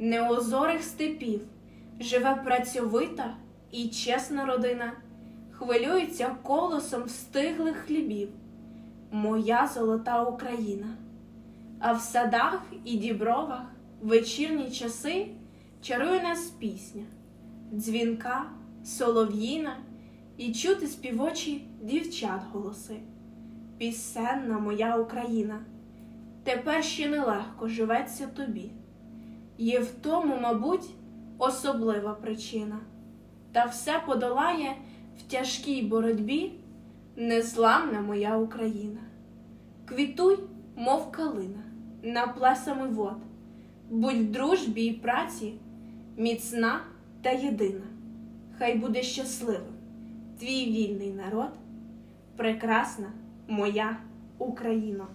неозорих степів живе працьовита і чесна родина, хвилюється колосом стиглих хлібів, моя золота Україна. А в садах і дібровах вечірні часи чарує нас пісня, дзвінка, солов'їна і чути співочі дівчат голоси. Пісенна моя Україна, тепер ще нелегко живеться тобі. Є в тому, мабуть, особлива причина, та все подолає в тяжкій боротьбі незламна моя Україна. Квітуй, мов калина, на плесами вод, будь в дружбі і праці, міцна та єдина. Хай буде щасливим твій вільний народ, прекрасна моя Україно.